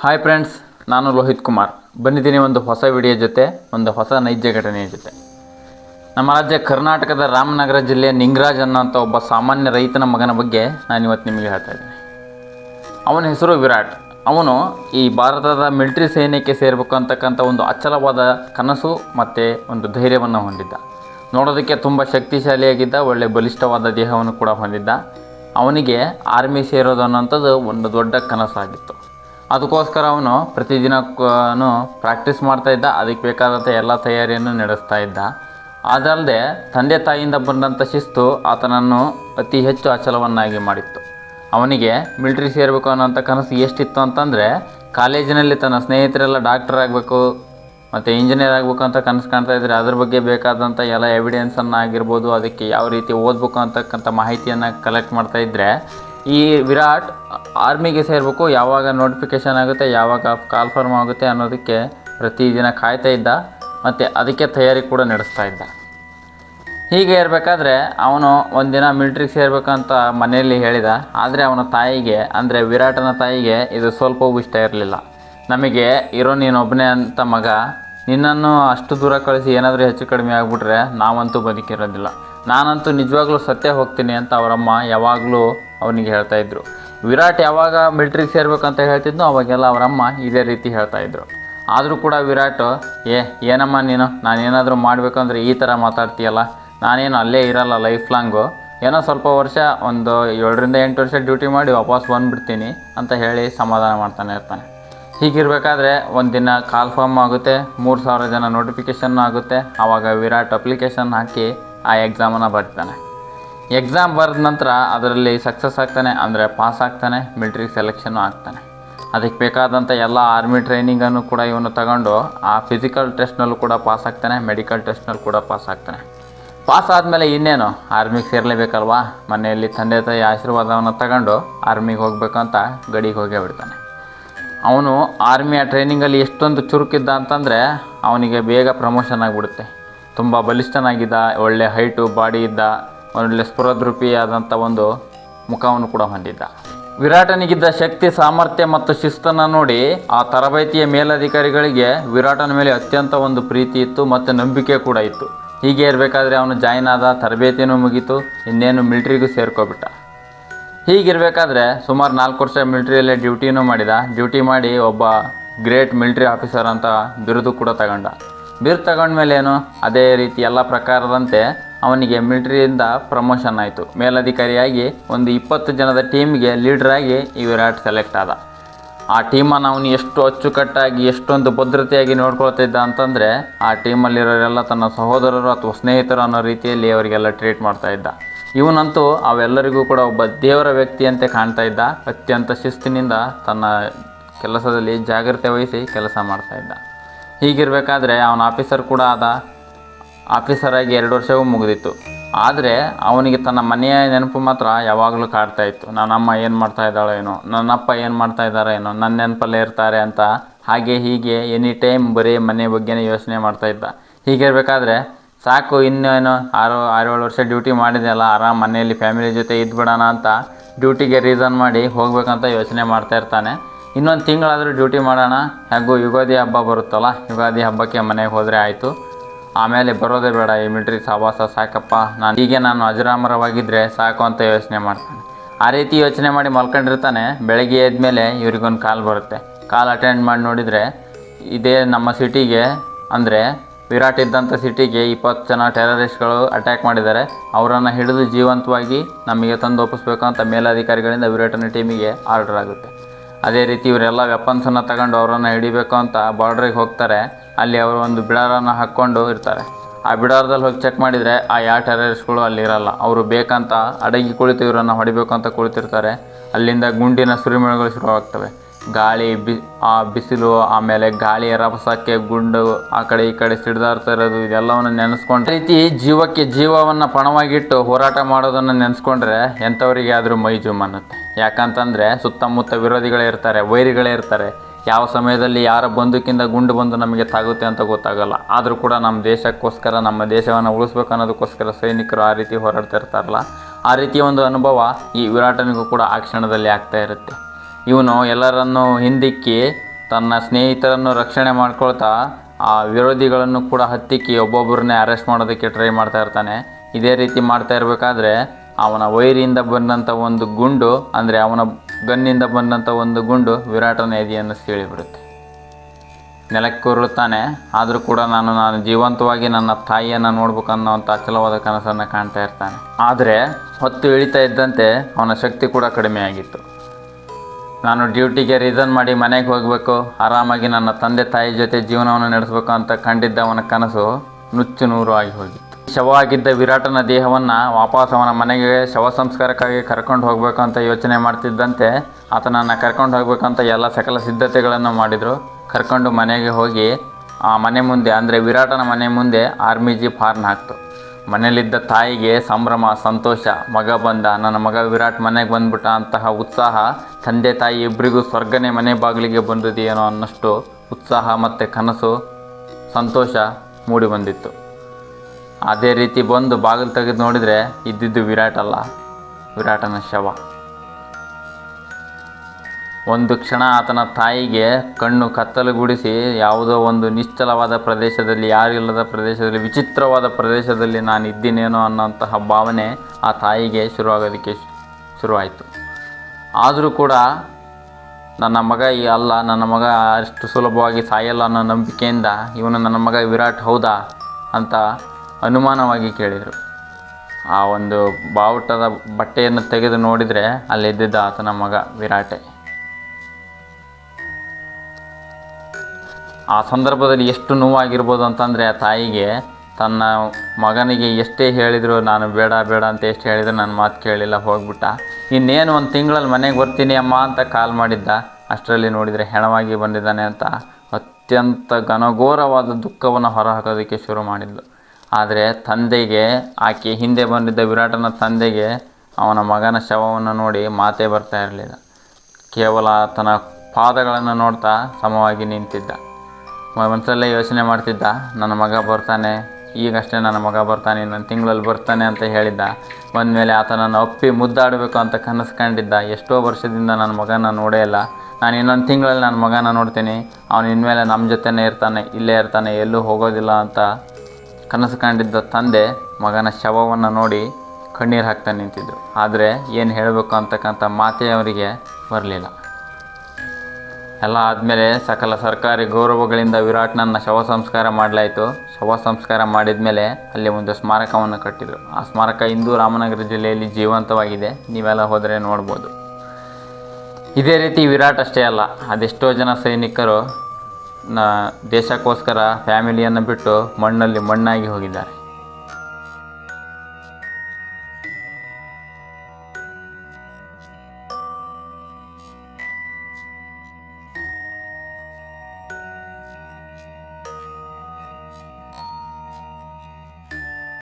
Hi friends ನಾನು ಲೋಹಿತ್ ಕುಮಾರ್. ಬಂದಿದ್ದೀನಿ ಒಂದು ಹೊಸ ವಿಡಿಯೋ ಜೊತೆ, ಒಂದು ಹೊಸ ನೈಜ ಘಟನೆಯ ಜೊತೆ. ನಮ್ಮ ರಾಜ್ಯ ಕರ್ನಾಟಕದ ರಾಮನಗರ ಜಿಲ್ಲೆಯ ನಿಂಗರಾಜ್ ಅನ್ನೋಂಥ ಒಬ್ಬ ಸಾಮಾನ್ಯ ರೈತನ ಮಗನ ಬಗ್ಗೆ ನಾನು ಇವತ್ತು ನಿಮಗೆ ಹೇಳ್ತಾ ಇದ್ದೀನಿ. ಅವನ ಹೆಸರು ವಿರಾಟ್. ಅವನು ಈ ಭಾರತದ ಮಿಲಿಟರಿ ಸೈನ್ಯಕ್ಕೆ ಸೇರಬೇಕು ಅಂತಕ್ಕಂಥ ಒಂದು ಅಚಲವಾದ ಕನಸು ಮತ್ತು ಒಂದು ಧೈರ್ಯವನ್ನು ಹೊಂದಿದ್ದ. ನೋಡೋದಕ್ಕೆ ತುಂಬ ಶಕ್ತಿಶಾಲಿಯಾಗಿದ್ದ, ಒಳ್ಳೆ ಬಲಿಷ್ಠವಾದ ದೇಹವನ್ನು ಕೂಡ ಹೊಂದಿದ್ದ. ಅವನಿಗೆ ಆರ್ಮಿ ಸೇರೋದು ಅನ್ನೋಂಥದ್ದು ಒಂದು ದೊಡ್ಡ ಕನಸಾಗಿತ್ತು. ಅದಕ್ಕೋಸ್ಕರ ಅವನು ಪ್ರತಿದಿನಕ್ಕೂ ಪ್ರಾಕ್ಟೀಸ್ ಮಾಡ್ತಾ ಇದ್ದ, ಅದಕ್ಕೆ ಬೇಕಾದಂಥ ಎಲ್ಲ ತಯಾರಿಯನ್ನು ನಡೆಸ್ತಾ ಇದ್ದ. ಅದಲ್ಲದೆ ತಂದೆ ತಾಯಿಯಿಂದ ಬಂದಂಥ ಶಿಸ್ತು ಆತನನ್ನು ಅತಿ ಹೆಚ್ಚು ಅಚಲವನ್ನಾಗಿ ಮಾಡಿತ್ತು. ಅವನಿಗೆ ಮಿಲ್ಟ್ರಿ ಸೇರಬೇಕು ಅನ್ನೋಂಥ ಕನಸು ಎಷ್ಟಿತ್ತು ಅಂತಂದರೆ, ಕಾಲೇಜಿನಲ್ಲಿ ತನ್ನ ಸ್ನೇಹಿತರೆಲ್ಲ ಡಾಕ್ಟರ್ ಆಗಬೇಕು, ಮತ್ತು ಇಂಜಿನಿಯರ್ ಆಗಬೇಕು ಅಂತ ಕನಸು ಕಾಣ್ತಾ ಇದ್ದರೆ ಅದ್ರ ಬಗ್ಗೆ ಬೇಕಾದಂಥ ಎಲ್ಲ ಎವಿಡೆನ್ಸನ್ನು ಆಗಿರ್ಬೋದು ಅದಕ್ಕೆ ಯಾವ ರೀತಿ ಓದಬೇಕು ಅಂತಕ್ಕಂಥ ಮಾಹಿತಿಯನ್ನು ಕಲೆಕ್ಟ್ ಮಾಡ್ತಾ ಇದ್ದರೆ ಈ ವಿರಾಟ್ ಆರ್ಮಿಗೆ ಸೇರಬೇಕು, ಯಾವಾಗ ನೋಟಿಫಿಕೇಷನ್ ಆಗುತ್ತೆ, ಯಾವಾಗ ಕಾಲ್ ಫಾರ್ಮ್ ಆಗುತ್ತೆ ಅನ್ನೋದಕ್ಕೆ ಪ್ರತಿದಿನ ಕಾಯ್ತಾ ಇದ್ದ, ಮತ್ತು ಅದಕ್ಕೆ ತಯಾರಿ ಕೂಡ ನಡೆಸ್ತಾ ಇದ್ದ. ಹೀಗೆ ಇರಬೇಕಾದ್ರೆ ಅವನು ಒಂದಿನ ಮಿಲ್ಟ್ರಿಗೆ ಸೇರಬೇಕಂತ ಮನೆಯಲ್ಲಿ ಹೇಳಿದ, ಆದರೆ ಅವನ ತಾಯಿಗೆ, ಅಂದರೆ ವಿರಾಟನ ತಾಯಿಗೆ ಇದು ಸ್ವಲ್ಪ ಇಷ್ಟ ಇರಲಿಲ್ಲ. ನಮಗೆ ಇರೋ ನೀನೊಬ್ಬನೇ ಅಂತ ಮಗ, ನಿನ್ನನ್ನು ಅಷ್ಟು ದೂರ ಕಳಿಸಿ ಏನಾದರೂ ಹೆಚ್ಚು ಕಡಿಮೆ ಆಗಿಬಿಟ್ರೆ ನಾವಂತೂ ಬದುಕಿರೋದಿಲ್ಲ. ನಾನಂತೂ ನಿಜವಾಗ್ಲೂ ಸತ್ಯ ಹೋಗ್ತೀನಿ ಅಂತ ಅವರಮ್ಮ ಯಾವಾಗಲೂ ಅವನಿಗೆ ಹೇಳ್ತಾ ಇದ್ರು. ವಿರಾಟ್ ಯಾವಾಗ ಮಿಲ್ಟ್ರಿಗೆ ಸೇರ್ಬೇಕಂತ ಹೇಳ್ತಿದ್ನೋ ಅವಾಗೆಲ್ಲ ಅವರಮ್ಮ ಇದೇ ರೀತಿ ಹೇಳ್ತಾ ಇದ್ರು. ಆದರೂ ಕೂಡ ವಿರಾಟ್, ಏ, ಏನಮ್ಮ ನೀನು? ನಾನೇನಾದರೂ ಮಾಡಬೇಕಂದ್ರೆ ಈ ಥರ ಮಾತಾಡ್ತೀಯಲ್ಲ? ನಾನೇನು ಅಲ್ಲೇ ಇರಲ್ಲ ಲೈಫ್ ಲಾಂಗು ಏನೋ ಸ್ವಲ್ಪ ವರ್ಷ, ಒಂದು ಏಳರಿಂದ ಎಂಟು ವರ್ಷ ಡ್ಯೂಟಿ ಮಾಡಿ ವಾಪಸ್ ಬಂದುಬಿಡ್ತೀನಿ ಅಂತ ಹೇಳಿ ಸಮಾಧಾನ ಮಾಡ್ತಾನೆ ಇರ್ತಾನೆ. ಹೀಗಿರಬೇಕಾದ್ರೆ ಒಂದಿನ ಕಾಲ್ ಫಾರ್ಮ್ ಆಗುತ್ತೆ, ಮೂರು ಸಾವಿರ ಜನ ನೋಟಿಫಿಕೇಷನ್ ಆಗುತ್ತೆ. ಆವಾಗ ವಿರಾಟ್ ಅಪ್ಲಿಕೇಶನ್ ಹಾಕಿ ಆ ಎಕ್ಸಾಮನ್ನು ಬರ್ತಾನೆ. ಎಕ್ಸಾಮ್ ಬರೆದ ನಂತರ ಅದರಲ್ಲಿ ಸಕ್ಸಸ್ ಆಗ್ತಾನೆ, ಅಂದರೆ ಪಾಸ್ ಆಗ್ತಾನೆ ಮಿಲ್ಟ್ರಿ ಸೆಲೆಕ್ಷನ್ನು ಆಗ್ತಾನೆ. ಅದಕ್ಕೆ ಬೇಕಾದಂಥ ಎಲ್ಲ ಆರ್ಮಿ ಟ್ರೈನಿಂಗನ್ನು ಕೂಡ ಇವನು ತಗೊಂಡು, ಆ ಫಿಸಿಕಲ್ ಟೆಸ್ಟ್ನಲ್ಲೂ ಕೂಡ ಪಾಸ್ ಆಗ್ತಾನೆ ಮೆಡಿಕಲ್ ಟೆಸ್ಟ್ನಲ್ಲೂ ಕೂಡ ಪಾಸ್ ಆಗ್ತಾನೆ. ಪಾಸ್ ಆದಮೇಲೆ ಇನ್ನೇನು? ಆರ್ಮಿಗೆ ಸೇರಲೇಬೇಕಲ್ವಾ? ಮನೆಯಲ್ಲಿ ತಂದೆ ತಾಯಿ ಆಶೀರ್ವಾದವನ್ನು ತಗೊಂಡು ಆರ್ಮಿಗೆ ಹೋಗ್ಬೇಕಂತ ಗಡಿಗೆ ಹೋಗೇ ಬಿಡ್ತಾನೆ. ಅವನು ಆರ್ಮಿಯ ಟ್ರೈನಿಂಗಲ್ಲಿ ಎಷ್ಟೊಂದು ಚುರುಕಿದ್ದ ಅಂತಂದರೆ, ಅವನಿಗೆ ಬೇಗ ಪ್ರಮೋಷನ್ ಆಗಿಬಿಡುತ್ತೆ. ತುಂಬ ಬಲಿಷ್ಠನಾಗಿದ್ದ, ಒಳ್ಳೆ ಹೈಟು ಬಾಡಿ ಇದ್ದ ಒಳ್ಳೆ ಸ್ಫುರದ್ರೂಪಿಯಾದಂಥ ಒಂದು ಮುಖವನ್ನು ಕೂಡ ಹೊಂದಿದ್ದ. ವಿರಾಟನಿಗಿದ್ದ ಶಕ್ತಿ, ಸಾಮರ್ಥ್ಯ ಮತ್ತು ಶಿಸ್ತನ್ನು ನೋಡಿ ಆ ತರಬೇತಿಯ ಮೇಲಧಿಕಾರಿಗಳಿಗೆ ವಿರಾಟನ ಮೇಲೆ ಅತ್ಯಂತ ಒಂದು ಪ್ರೀತಿ ಇತ್ತು ಮತ್ತು ನಂಬಿಕೆ ಕೂಡ ಇತ್ತು. ಹೀಗೆ ಇರಬೇಕಾದ್ರೆ ಅವನು ಜಾಯ್ನ್ ಆದ, ತರಬೇತಿನೂ ಮುಗೀತು, ಇನ್ನೇನು ಮಿಲ್ಟ್ರಿಗೂ ಸೇರ್ಕೊಬಿಟ್ಟ. ಹೀಗಿರಬೇಕಾದ್ರೆ ಸುಮಾರು ನಾಲ್ಕು ವರ್ಷ ಮಿಲ್ಟ್ರಿಯಲ್ಲೇ ಡ್ಯೂಟಿನೂ ಮಾಡಿದ. ಡ್ಯೂಟಿ ಮಾಡಿ ಒಬ್ಬ ಗ್ರೇಟ್ ಮಿಲ್ಟ್ರಿ ಆಫೀಸರ್ ಅಂತ ಬಿರುದು ಕೂಡ ತಗೊಂಡ. ಬಿರುದು ತಗೊಂಡ್ಮೇಲೆ ಏನು ಅದೇ ರೀತಿ ಎಲ್ಲ ಪ್ರಕಾರದಂತೆ ಅವನಿಗೆ ಮಿಲ್ಟ್ರಿಯಿಂದ ಪ್ರಮೋಷನ್ ಆಯಿತು. ಮೇಲಧಿಕಾರಿಯಾಗಿ ಒಂದು ಇಪ್ಪತ್ತು ಜನದ ಟೀಮ್ಗೆ ಲೀಡ್ರಾಗಿ ಈ ವಿರಾಟ್ ಸೆಲೆಕ್ಟ್ ಆದ. ಆ ಟೀಮನ್ನು ಅವನು ಎಷ್ಟು ಅಚ್ಚುಕಟ್ಟಾಗಿ, ಎಷ್ಟೊಂದು ಭದ್ರತೆಯಾಗಿ ನೋಡ್ಕೊಳ್ತಿದ್ದ ಅಂತಂದರೆ ಆ ಟೀಮಲ್ಲಿರೋರೆಲ್ಲ ತನ್ನ ಸಹೋದರರು ಅಥವಾ ಸ್ನೇಹಿತರು ಅನ್ನೋ ರೀತಿಯಲ್ಲಿ ಅವರಿಗೆಲ್ಲ ಟ್ರೀಟ್ ಮಾಡ್ತಾ ಇದ್ದ. ಇವನಂತೂ ಅವೆಲ್ಲರಿಗೂ ಕೂಡ ಒಬ್ಬ ದೇವರ ವ್ಯಕ್ತಿಯಂತೆ ಕಾಣ್ತಾ ಇದ್ದ. ಅತ್ಯಂತ ಶಿಸ್ತಿನಿಂದ ತನ್ನ ಕೆಲಸದಲ್ಲಿ ಜಾಗ್ರತೆ ವಹಿಸಿ ಕೆಲಸ ಮಾಡ್ತಾ ಇದ್ದ. ಹೀಗಿರಬೇಕಾದ್ರೆ ಅವನ ಆಫೀಸರ್ ಕೂಡ ಆದ. ಆಫೀಸರಾಗಿ ಎರಡು ವರ್ಷವೂ ಮುಗಿದಿತ್ತು. ಆದರೆ ಅವನಿಗೆ ತನ್ನ ಮನೆಯ ನೆನಪು ಮಾತ್ರ ಯಾವಾಗಲೂ ಕಾಡ್ತಾ ಇತ್ತು. ನನ್ನಮ್ಮ ಏನು ಮಾಡ್ತಾ ಇದ್ದಾಳೋ ಏನೋ, ನನ್ನಪ್ಪ ಏನು ಮಾಡ್ತಾ ಇದ್ದಾರೋ ಏನೋ ನನ್ನ ನೆನಪಲ್ಲೇ ಇರ್ತಾರೆ ಅಂತ ಹಾಗೆ ಹೀಗೆ ಎನಿ ಟೈಮ್ ಬರೀ ಮನೆ ಬಗ್ಗೆನೇ ಯೋಚನೆ ಮಾಡ್ತಾ ಇದ್ದ. ಹೀಗಿರಬೇಕಾದ್ರೆ ಸಾಕು ಇನ್ನೇನು ಆರು ಆರು ಏಳು ವರ್ಷ ಡ್ಯೂಟಿ ಮಾಡಿದೆಯಲ್ಲ ಆರಾಮ್ ಮನೆಯಲ್ಲಿ ಫ್ಯಾಮಿಲಿ ಜೊತೆ ಇದ್ಬಿಡೋಣ ಅಂತ ಡ್ಯೂಟಿಗೆ ರೀಸನ್ ಮಾಡಿ ಹೋಗ್ಬೇಕಂತ ಯೋಚನೆ ಮಾಡ್ತಾ ಇರ್ತಾನೆ. ಇನ್ನೊಂದು ತಿಂಗಳಾದರೂ ಡ್ಯೂಟಿ ಮಾಡೋಣ, ಹಾಗೂ ಯುಗಾದಿ ಹಬ್ಬ ಬರುತ್ತಲ್ಲ, ಯುಗಾದಿ ಹಬ್ಬಕ್ಕೆ ಮನೆಗೆ ಹೋದರೆ ಆಯಿತು. ಆಮೇಲೆ ಬರೋದೇ ಬೇಡ, ಈ ಮಿಲ್ಟ್ರಿ ಸಹವಾಸ ಸಾಕಪ್ಪ. ನಾನು ಹೀಗೆ ನಾನು ಅಜರಾಮರವಾಗಿದ್ದರೆ ಸಾಕು ಅಂತ ಯೋಚನೆ ಮಾಡ್ತಾನೆ. ಆ ರೀತಿ ಯೋಚನೆ ಮಾಡಿ ಮಲ್ಕೊಂಡಿರ್ತಾನೆ, ಬೆಳಗ್ಗೆ ಎದ್ಮೇಲೆ ಇವ್ರಿಗೊಂದು ಕಾಲ್ ಬರುತ್ತೆ. ಕಾಲ್ ಅಟೆಂಡ್ ಮಾಡಿ ನೋಡಿದರೆ ಇದೇ ನಮ್ಮ ಸಿಟಿಗೆ, ಅಂದರೆ ವಿರಾಟ್ ಇದ್ದಂಥ ಸಿಟಿಗೆ ಇಪ್ಪತ್ತು ಜನ ಟೆರರಿಸ್ಟ್ಗಳು ಅಟ್ಯಾಕ್ ಮಾಡಿದ್ದಾರೆ. ಅವರನ್ನು ಹಿಡಿದು ಜೀವಂತವಾಗಿ ನಮಗೆ ತಂದು ಒಪ್ಪಿಸ್ಬೇಕು ಅಂತ ಮೇಲಾಧಿಕಾರಿಗಳಿಂದ ವಿರಾಟನ ಟೀಮಿಗೆ ಆರ್ಡರ್ ಆಗುತ್ತೆ. ಅದೇ ರೀತಿ ಇವರೆಲ್ಲ ವೆಪನ್ಸನ್ನು ತಗೊಂಡು ಅವರನ್ನು ಹಿಡಿಬೇಕು ಅಂತ ಬಾರ್ಡ್ರಿಗೆ ಹೋಗ್ತಾರೆ. ಅಲ್ಲಿ ಅವರು ಒಂದು ಬಿಡಾರನ್ನು ಹಾಕ್ಕೊಂಡು ಇರ್ತಾರೆ. ಆ ಬಿಡಾರದಲ್ಲಿ ಹೋಗಿ ಚೆಕ್ ಮಾಡಿದರೆ ಆ ಯಾವ ಟೆರರಿಸ್ಟ್ಗಳು ಅಲ್ಲಿ ಇರಲ್ಲ. ಅವರು ಬೇಕಂತ ಅಡಗಿ ಕುಳಿತು ಇವರನ್ನು ಹೊಡಿಬೇಕು ಅಂತ ಕುಳಿತಿರ್ತಾರೆ. ಅಲ್ಲಿಂದ ಗುಂಡಿನ ಸುರಿಮಳೆಗಳು ಶುರುವಾಗ್ತವೆ. ಗಾಳಿ ಬಿ, ಆ ಬಿಸಿಲು, ಆಮೇಲೆ ಗಾಳಿಯ ರಭಸಕ್ಕೆ ಗುಂಡು ಆ ಕಡೆ ಈ ಕಡೆ ಸಿಡ್ದಾಡ್ತಾ ಇರೋದು, ಇದೆಲ್ಲವನ್ನು ನೆನೆಸ್ಕೊಂಡು ರೀತಿ ಜೀವಕ್ಕೆ ಜೀವವನ್ನು ಪಣವಾಗಿಟ್ಟು ಹೋರಾಟ ಮಾಡೋದನ್ನು ನೆನೆಸ್ಕೊಂಡ್ರೆ ಎಂಥವರಿಗೆ ಆದರೂ ಮೈ ಜುಮ್ ಅನ್ನುತ್ತೆ. ಯಾಕಂತಂದರೆ ಸುತ್ತಮುತ್ತ ವಿರೋಧಿಗಳೇ ಇರ್ತಾರೆ, ವೈರಿಗಳೇ ಇರ್ತಾರೆ. ಯಾವ ಸಮಯದಲ್ಲಿ ಯಾರ ಬಂದೂಕಿಂದ ಗುಂಡು ಬಂದು ನಮಗೆ ತಾಗುತ್ತೆ ಅಂತ ಗೊತ್ತಾಗಲ್ಲ. ಆದರೂ ಕೂಡ ನಮ್ಮ ದೇಶಕ್ಕೋಸ್ಕರ, ನಮ್ಮ ದೇಶವನ್ನು ಉಳಿಸ್ಬೇಕು ಅನ್ನೋದಕ್ಕೋಸ್ಕರ ಸೈನಿಕರು ಆ ರೀತಿ ಹೋರಾಡ್ತಾ ಇರ್ತಾರಲ್ಲ. ಆ ರೀತಿಯ ಒಂದು ಅನುಭವ ಈ ವಿರಾಟನಿಗೂ ಕೂಡ ಆ ಕ್ಷಣದಲ್ಲಿ ಆಗ್ತಾ ಇರುತ್ತೆ. ಇವನು ಎಲ್ಲರನ್ನು ಹಿಂದಿಕ್ಕಿ ತನ್ನ ಸ್ನೇಹಿತರನ್ನು ರಕ್ಷಣೆ ಮಾಡ್ಕೊಳ್ತಾ ಆ ವಿರೋಧಿಗಳನ್ನು ಕೂಡ ಹತ್ತಿಕ್ಕಿ ಒಬ್ಬೊಬ್ಬರನ್ನೇ ಅರೆಸ್ಟ್ ಮಾಡೋದಕ್ಕೆ ಟ್ರೈ ಮಾಡ್ತಾ ಇರ್ತಾನೆ. ಇದೇ ರೀತಿ ಮಾಡ್ತಾ ಇರಬೇಕಾದ್ರೆ ಅವನ ವೈರಿಯಿಂದ ಬಂದಂಥ ಒಂದು ಗುಂಡು, ಅಂದರೆ ಅವನ ಗನ್ನಿಂದ ಬಂದಂಥ ಒಂದು ಗುಂಡು ವಿರಾಟನ ಎದೆಯನ್ನು ಸೀಳಿಬಿಡುತ್ತೆ. ನೆಲಕ್ಕೆ ಉರುಳುತ್ತಾನೆ ಆದರೂ ಕೂಡ ನಾನು ನಾನು ಜೀವಂತವಾಗಿ ನನ್ನ ತಾಯಿಯನ್ನು ನೋಡ್ಬೇಕನ್ನೋಂಥ ಅಚಲವಾದ ಕನಸನ್ನು ಕಾಣ್ತಾ ಇರ್ತಾನೆ. ಆದರೆ ಹೊತ್ತು ಇಳಿತಾ ಇದ್ದಂತೆ ಅವನ ಶಕ್ತಿ ಕೂಡ ಕಡಿಮೆಯಾಗಿತ್ತು ನಾನು ಡ್ಯೂಟಿಗೆ ರೀಸನ್ ಮಾಡಿ ಮನೆಗೆ ಹೋಗಬೇಕು, ಆರಾಮಾಗಿ ನನ್ನ ತಂದೆ ತಾಯಿ ಜೊತೆ ಜೀವನವನ್ನು ನಡೆಸಬೇಕು ಅಂತ ಕಂಡಿದ್ದ ಅವನ ಕನಸು ನುಚ್ಚು ನೂರು ಆಗಿ ಹೋಗಿತ್ತು ಶವ ಆಗಿದ್ದ ವಿರಾಟನ ದೇಹವನ್ನು ವಾಪಸ್ ಅವನ ಮನೆಗೆ ಶವ ಸಂಸ್ಕಾರಕ್ಕಾಗಿ ಕರ್ಕೊಂಡು ಅಂತ ಯೋಚನೆ ಮಾಡ್ತಿದ್ದಂತೆ ಆತನನ್ನು ಕರ್ಕೊಂಡು ಹೋಗಬೇಕಂತ ಎಲ್ಲ ಸಕಲ ಸಿದ್ಧತೆಗಳನ್ನು ಮಾಡಿದರು. ಕರ್ಕೊಂಡು ಮನೆಗೆ ಹೋಗಿ ಆ ಮನೆ ಮುಂದೆ, ಅಂದರೆ ವಿರಾಟನ ಮನೆ ಮುಂದೆ ಆರ್ಮಿ ಜೀಪ್ ಹಾರ್ನ್ ಹಾಕ್ತು. ಮನೆಯಲ್ಲಿದ್ದ ತಾಯಿಗೆ ಸಂಭ್ರಮ, ಸಂತೋಷ, ಮಗ ಬಂದ, ನನ್ನ ಮಗ ವಿರಾಟ್ ಮನೆಗೆ ಬಂದ್ಬಿಟ್ಟ ಅಂತಹ ಉತ್ಸಾಹ ತಂದೆ ತಾಯಿ ಇಬ್ಬರಿಗೂ ಸ್ವರ್ಗನೇ ಮನೆ ಬಾಗಿಲಿಗೆ ಬಂದಿದೆಯೇನೋ ಅನ್ನಷ್ಟು ಉತ್ಸಾಹ ಮತ್ತು ಕನಸು, ಸಂತೋಷ ಮೂಡಿ ಬಂದಿತ್ತು ಅದೇ ರೀತಿ ಬಂದು ಬಾಗಿಲು ತೆಗೆದು ನೋಡಿದರೆ ಇದ್ದಿದ್ದು ವಿರಾಟ್ ಅಲ್ಲ, ವಿರಾಟನ ಶವ. ಒಂದು ಕ್ಷಣ ಆತನ ತಾಯಿಗೆ ಕಣ್ಣು ಕತ್ತಲು ಗುಡಿಸಿ ಯಾವುದೋ ಒಂದು ನಿಶ್ಚಲವಾದ ಪ್ರದೇಶದಲ್ಲಿ, ಯಾರಿಲ್ಲದ ಪ್ರದೇಶದಲ್ಲಿ, ವಿಚಿತ್ರವಾದ ಪ್ರದೇಶದಲ್ಲಿ ನಾನು ಇದ್ದೀನೇನೋ ಅನ್ನೋಂತಹ ಭಾವನೆ ಆ ತಾಯಿಗೆ ಶುರುವಾಗೋದಕ್ಕೆ ಶುರುವಾಯಿತು. ಆದರೂ ಕೂಡ ನನ್ನ ಮಗ ಈ ಅಲ್ಲ, ನನ್ನ ಮಗ ಅಷ್ಟು ಸುಲಭವಾಗಿ ಸಾಯಲ್ಲ ಅನ್ನೋ ನಂಬಿಕೆಯಿಂದ ಇವನು ನನ್ನ ಮಗ ವಿರಾಟ್ ಹೌದಾ ಅಂತ ಅನುಮಾನವಾಗಿ ಕೇಳಿದರು. ಆ ಒಂದು ಬಾವುಟದ ಬಟ್ಟೆಯನ್ನು ತೆಗೆದು ನೋಡಿದರೆ ಅಲ್ಲಿದ್ದಿದ್ದ ಆತನ ಮಗ ವಿರಾಟೆ. ಆ ಸಂದರ್ಭದಲ್ಲಿ ಎಷ್ಟು ನೋವಾಗಿರ್ಬೋದು ಅಂತಂದರೆ ಆ ತಾಯಿಗೆ, ತನ್ನ ಮಗನಿಗೆ ಎಷ್ಟೇ ಹೇಳಿದರು, ನಾನು ಬೇಡ ಬೇಡ ಅಂತ ಎಷ್ಟು ಹೇಳಿದ್ರು ನನ್ನ ಮಾತು ಕೇಳಿಲ್ಲ, ಹೋಗ್ಬಿಟ್ಟ. ಇನ್ನೇನು ಒಂದು ತಿಂಗಳಲ್ಲಿ ಮನೆಗೆ ಬರ್ತೀನಿ ಅಮ್ಮ ಅಂತ ಕಾಲ್ ಮಾಡಿದ್ದ, ಅಷ್ಟರಲ್ಲಿ ನೋಡಿದರೆ ಹೆಣವಾಗಿ ಬಂದಿದ್ದಾನೆ ಅಂತ ಅತ್ಯಂತ ಘನಘೋರವಾದ ದುಃಖವನ್ನು ಹೊರಹಾಕೋದಕ್ಕೆ ಶುರು ಮಾಡಿದ್ಲು. ಆದರೆ ತಂದೆಗೆ, ಆಕೆ ಹಿಂದೆ ಬಂದಿದ್ದ ವಿರಾಟನ ತಂದೆಗೆ ಅವನ ಮಗನ ಶವವನ್ನು ನೋಡಿ ಮಾತೇ ಬರ್ತಾ ಇರಲಿಲ್ಲ. ಕೇವಲ ತನ್ನ ಪಾದಗಳನ್ನು ನೋಡ್ತಾ ಸಮವಾಗಿ ನಿಂತಿದ್ದ. ಮನಸ್ಸಲ್ಲೇ ಯೋಚನೆ ಮಾಡ್ತಿದ್ದ, ನನ್ನ ಮಗ ಬರ್ತಾನೆ, ಈಗಷ್ಟೇ ನನ್ನ ಮಗ ಬರ್ತಾನೆ, ಇನ್ನೊಂದು ತಿಂಗಳಲ್ಲಿ ಬರ್ತಾನೆ ಅಂತ ಹೇಳಿದ್ದ. ಬಂದಮೇಲೆ ಆತನನ್ನು ಅಪ್ಪಿ ಮುದ್ದಾಡಬೇಕು ಅಂತ ಕನಸು ಕಂಡಿದ್ದ. ಎಷ್ಟೋ ವರ್ಷದಿಂದ ನನ್ನ ಮಗನ ನೋಡೇ ಇಲ್ಲ. ನಾನು ಇನ್ನೊಂದು ತಿಂಗಳಲ್ಲಿ ನನ್ನ ಮಗನ ನೋಡ್ತೀನಿ. ಅವನು ಇನ್ಮೇಲೆ ನಮ್ಮ ಜೊತೆನೇ ಇರ್ತಾನೆ, ಇಲ್ಲೇ ಇರ್ತಾನೆ, ಎಲ್ಲೂ ಹೋಗೋದಿಲ್ಲ ಅಂತ ಕನಸು ಕಂಡಿದ್ದ ತಂದೆ ಮಗನ ಶವವನ್ನು ನೋಡಿ ಕಣ್ಣೀರು ಹಾಕ್ತಾ ನಿಂತಿದ್ದರು ಆದರೆ ಏನು ಹೇಳಬೇಕು ಅಂತಕ್ಕಂಥ ಮಾತೇ ಅವರಿಗೆ ಬರಲಿಲ್ಲ. ಎಲ್ಲ ಆದಮೇಲೆ ಸಕಲ ಸರ್ಕಾರಿ ಗೌರವಗಳಿಂದ ವಿರಾಟ್ನನ್ನು ಶವ ಸಂಸ್ಕಾರ ಮಾಡಲಾಯಿತು. ಶವ ಸಂಸ್ಕಾರ ಮಾಡಿದ ಮೇಲೆ ಅಲ್ಲಿ ಒಂದು ಸ್ಮಾರಕವನ್ನು ಕಟ್ಟಿದರು. ಆ ಸ್ಮಾರಕ ಇಂದು ರಾಮನಗರ ಜಿಲ್ಲೆಯಲ್ಲಿ ಜೀವಂತವಾಗಿದೆ. ನೀವೆಲ್ಲ ಹೋದರೆ ನೋಡ್ಬೋದು. ಇದೇ ರೀತಿ ವಿರಾಟ್ ಅಷ್ಟೇ ಅಲ್ಲ, ಅದೆಷ್ಟೋ ಜನ ಸೈನಿಕರು ದೇಶಕ್ಕೋಸ್ಕರ ಫ್ಯಾಮಿಲಿಯನ್ನು ಬಿಟ್ಟು ಮಣ್ಣಲ್ಲಿ ಮಣ್ಣಾಗಿ ಹೋಗಿದ್ದಾರೆ.